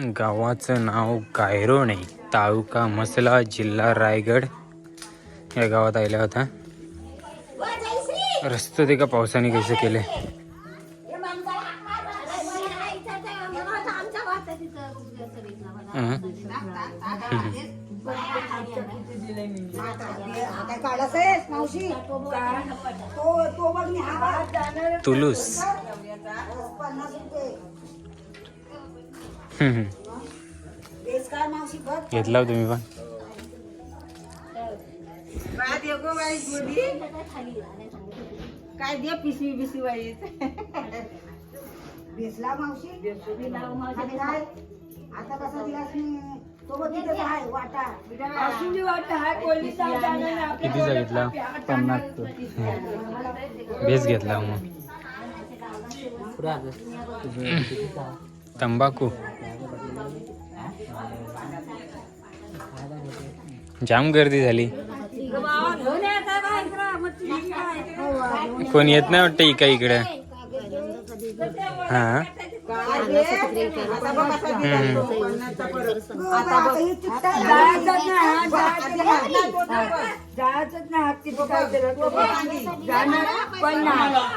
गावाचं नाव गायरोणे तालुका मसला जिल्हा रायगड. या गावात आल्या होता रस्ते ते का पावसाने कसे केले. तुलूस. घेतला हो तुम्ही पण काय दे पिशवी पिशवी बाई भेसला मावशी काय आता कसा दिलास मी वाटा कितीचा घेतला? पन्नास बेस घेतला मग. तंबाखू. जाम गर्दी झाली. कोण येत नाही वाटतं इका इकडे? हा. ही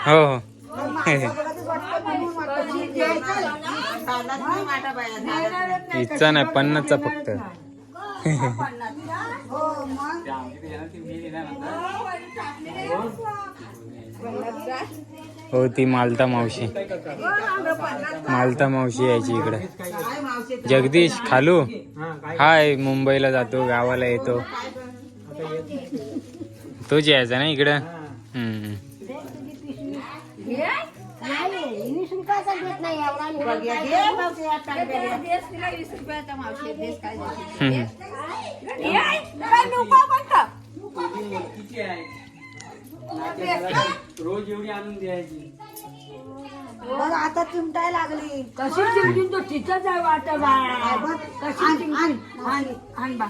हो हो. इच्छा नाही पन्नासचा फक्त. हो ती मालता मावशी. मालता मावशी यायची इकडे. जगदीश खालू? हाय मुंबईला जातो गावाला येतो. तोच यायचा ना इकडं? हम्म. हम्म. रोज एवढी आणून द्यायची. बघ आता चिमटाय लागली. कशी चिमटीन तो तिथंच आहे वाटत बा. कशी आण, आण. बा.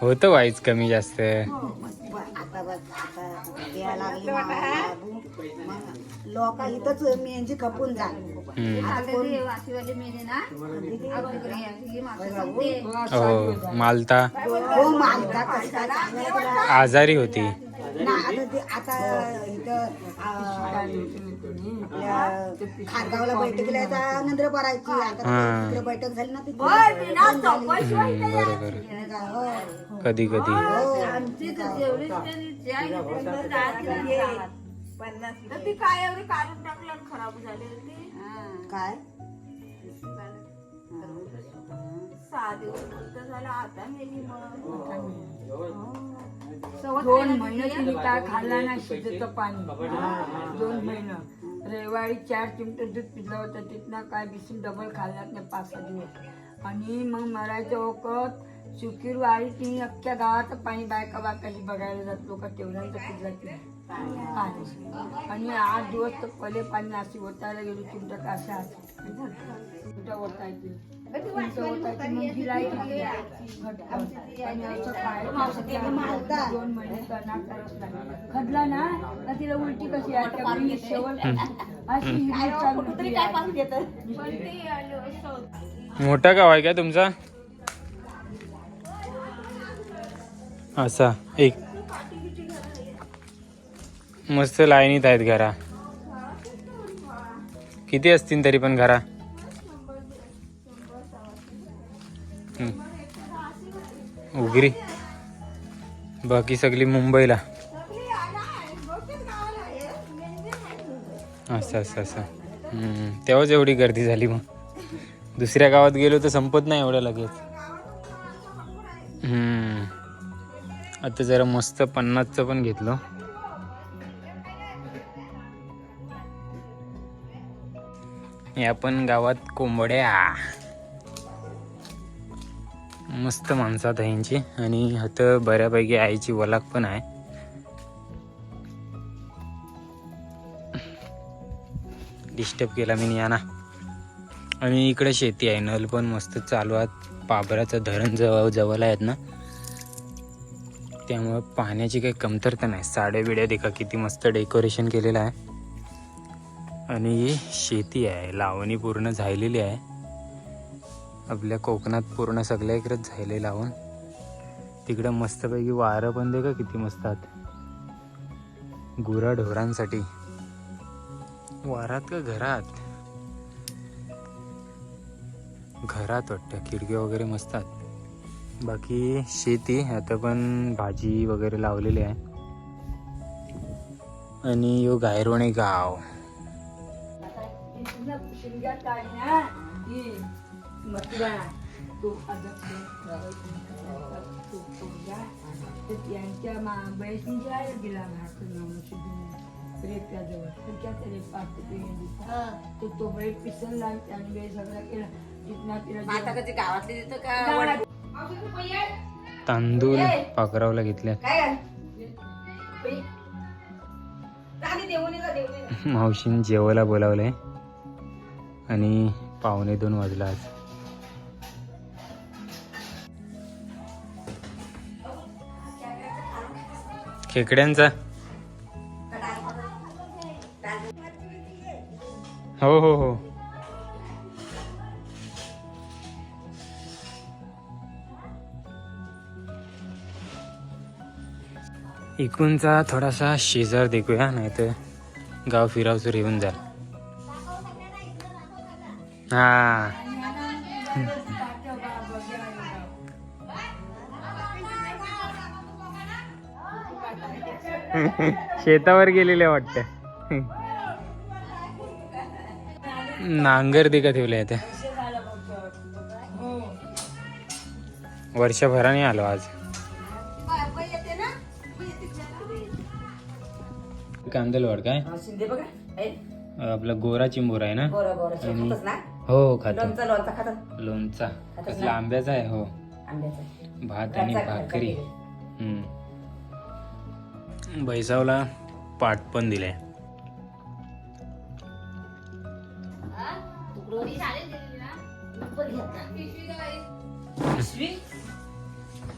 होतं व्हायच कमी जास्त. बघ, आता बघ आता द्यायला लागली. लोक इथंच मेहंदी खपून जा. हो हो मालता. हो मालता आजारी होती. ना आता ते आता इथं खारगावला बैठकीला आता नंतर भरायची आता बैठक झाली ना बरोबर. हो कधी कधी ती काय एवढी काढून टाकलं आणि खराब झाली ती काय? सहा दिवस फक्त झाला आता मेली दोन महिने काय खाल्ला नाही शिजत पाणी. दोन महिने. रविवारी चार चिमटे दूध पिलं होतं तिथनं काय बिसून डबल खाल्लात नाही पाच सहा दिवस. आणि मग मरायचं ओकत शुक्रवारी ती अख्ख्या गावाचं पाणी बायका बायकाशी बघायला जात लोक तेवढ्यांचं पाणी आणि आठ दिवस तर पहिले पाणी अशी ओतायला गेलो चिमटा का अशा. चिमटा ओतायची. चिमटा ओतायची. मग गिरायची ती घट्ट. आणि असं काय दोन महिने करणार करत नाही. खदला ना तर तिला उलटी कशी आहे? शेवट अशी. मोठा गाव आहे का तुमचा? असा एक. मस्त लाईनीत आहेत घरा. किती असतील तरी पण घरा? उगरी बाकी सगळी मुंबईला. असं असं असं. तेव्हाच एवढी गर्दी झाली मग. दुसऱ्या गावात गेलो तर संपत नाही एवढं लगेच. आता जरा मस्त पन्नासचं पण घेतलं. या पण गावात कोंबड्या. मस्त माणसात आहे यांची. आणि आता बऱ्यापैकी आईची वलाक पण आहे. डिस्टर्ब केला मी याना आणि इकडे शेती आहे. नल पण मस्त चालू आहेत. पाबराचं धरण जवळ जवळ आहेत ना. त्यामुळं पाण्याची काही कमतरता नाही. साड्या बिड्या देखा किती मस्त डेकोरेशन केलेलं आहे. आणि ही शेती आहे लावणी पूर्ण झालेली आहे. आपल्या कोकणात पूर्ण सगळ्या इकडेच झाले लावून. तिकडं मस्तपैकी वारं पण दे का किती मस्त आहात. वारात का घरात? घरात वाटतं खिडक्या वगैरे मस्त आहेत. बाकी शेती आता पण भाजी वगैरे लावलेली आहे. आणि यो गायरोणे गाव. मा बहिणीची आहे गेला रेप्याजवळ तो तो बैल पिसरला आणि बैल सगळा केला जितना तिला आता कधी गावातली देतो का तांदूळ पाकरावला घेतल्या. मावशीन जेवायला बोलावलंय. आणि पावणे दोन वाजला आज. खेकड्यांचा. हो हो हो. इकूनचा थोडासा शेजार देखूया नाहीतर गाव फिरावचं येऊन जाईल. हा. शेतावर गेलेले वाटत. नांगर दे का ठेवले ते वर्षभराने आलो आज. कांदलवाड काय? आपला गोरा चिंबोर आहे ना? हो खातो. लोणचं लोणचं खातात लोणचा. खातात कसला ना? आंब्याचा आहे हो. आंब्याचं. भात आणि भाकरी. हम्म. बैसावला पाट पण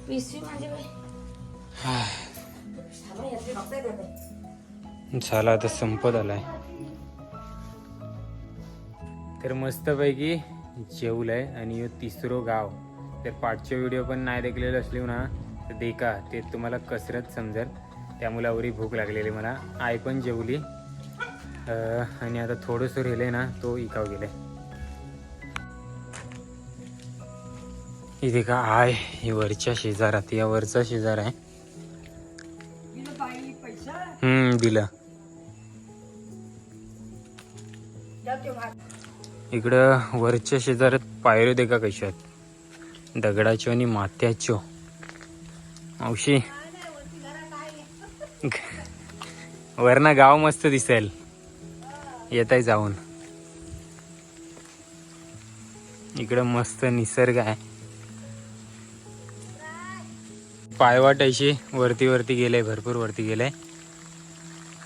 पिशवी म्हणजे झाला आता संपत आलाय. तर मस्तपैकी जेवलंय आणि ह्यो तिसरो गाव. तर पाठचे व्हिडिओ पण नाही देखलेले असले ना तर देखा ते तुम्हाला कसरत समजेल. त्यामुळे आवरी भूक लागलेली मला. आई पण जेवली. आणि आता थोडंसं राहिलंय ना तो इकाव गेलाय. इथे का आय ही वरच्या शेजारात या वरचा शेजार आहे. हम्म दिलं. इकडं वरच्या शेजाऱ्यात पायऱ्या दे का कशा आहेत? आणि मात्याच्या मावशी. वरना गाव मस्त दिसेल. येत आहे जाऊन. इकडं मस्त निसर्ग आहे. पायवाट अशी वरती वरती गेलंय भरपूर वरती गेलंय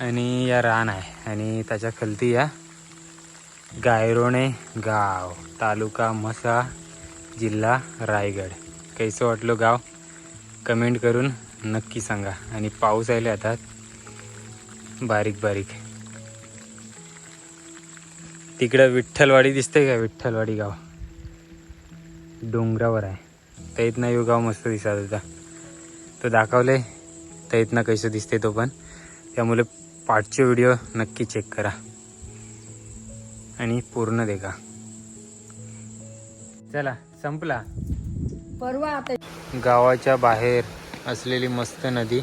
आणि या रान आहे. आणि त्याच्या खालती या गायरोणे गाव तालुका मसा जिल्हा रायगड. कैसं वाटलं गाव? कमेंट करून नक्की सांगा. आणि पाऊस आले आता बारीक बारीक. तिकडं विठ्ठलवाडी दिसते का? विठ्ठलवाडी गाव. डोंगरावर आहे. तर इथनं यो गाव मस्त दिसत होता तो दाखवले तर इथनं कसं दिसते तो पण. त्यामुळे पाठचे व्हिडिओ नक्की चेक करा. आणि पूर्ण देखा. चला संपला. परवा आता गावाच्या बाहेर असलेली मस्त नदी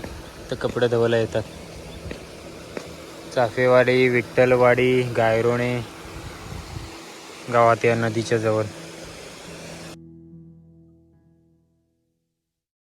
तर कपडे धुवायला येतात. चाफेवाडी विठ्ठलवाडी गायरोणे गावात या नदीच्या जवळ.